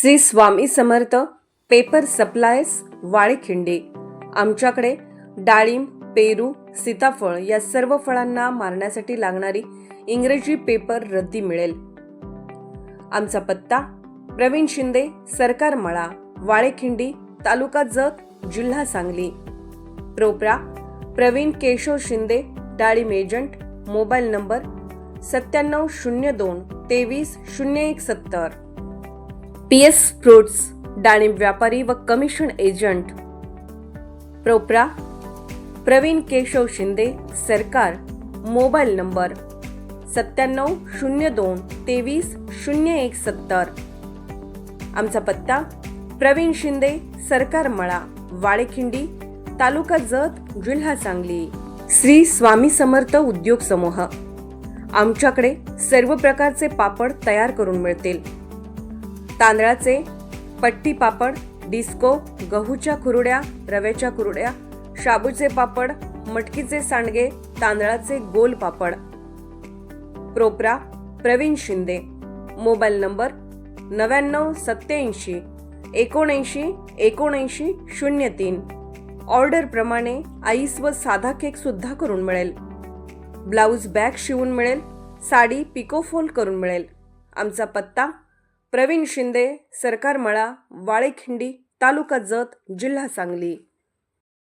Shri Swami Samarth paper सप्लायस वाळेखिंडी. आमच्याकडे डाळिंब पेरू सीताफळ या सर्व फळांना मारण्यासाठी लागणारी इंग्रजी पेपर रद्दी मिळेल. आमचा पत्ता प्रवीण शिंदे सरकार मळा वाळेखिंडी तालुका जत जिल्हा सांगली. प्रोप्रा प्रवीण केशव शिंदे डाळिंब एजंट मोबाईल नंबर सत्त्याण्णव शून्य दोन तेवीस शून्य एक सत्तर. पी एस फ्रुट्स डाळिंब व्यापारी व कमिशन एजंट. प्रोप्रा प्रवीण केशव शिंदे सरकार मोबाईल नंबर सत्त्याण्णव शून्य दोन तेवीस शून्य एक सत्तर. आमचा पत्ता प्रवीण शिंदे सरकार मळा वाळेखिंडी तालुका जत जिल्हा सांगली. श्री स्वामी समर्थ उद्योग समूह. आमच्याकडे सर्व प्रकारचे पापड तयार करून मिळतील. तांदळाचे पट्टी पापड डिस्को गहूच्या कुरड्या रव्याच्या कुरड्या शाबूचे पापड मटकीचे सांडगे तांदळाचे गोल पापड. प्रोप्रा प्रवीण शिंदे. मोबाईल नंबर नव्याण्णव सत्याऐंशी एकोणऐंशी एकोणऐंशी शून्य तीन. ऑर्डरप्रमाणे आईस व साधा केकसुद्धा करून मिळेल. ब्लाऊज बॅग शिवून मिळेल साडी पिकोफोल करून मिळेल. आमचा पत्ता प्रवीण शिंदे सरकार मळा वाळेखिंडी तालुका जत जिल्हा सांगली.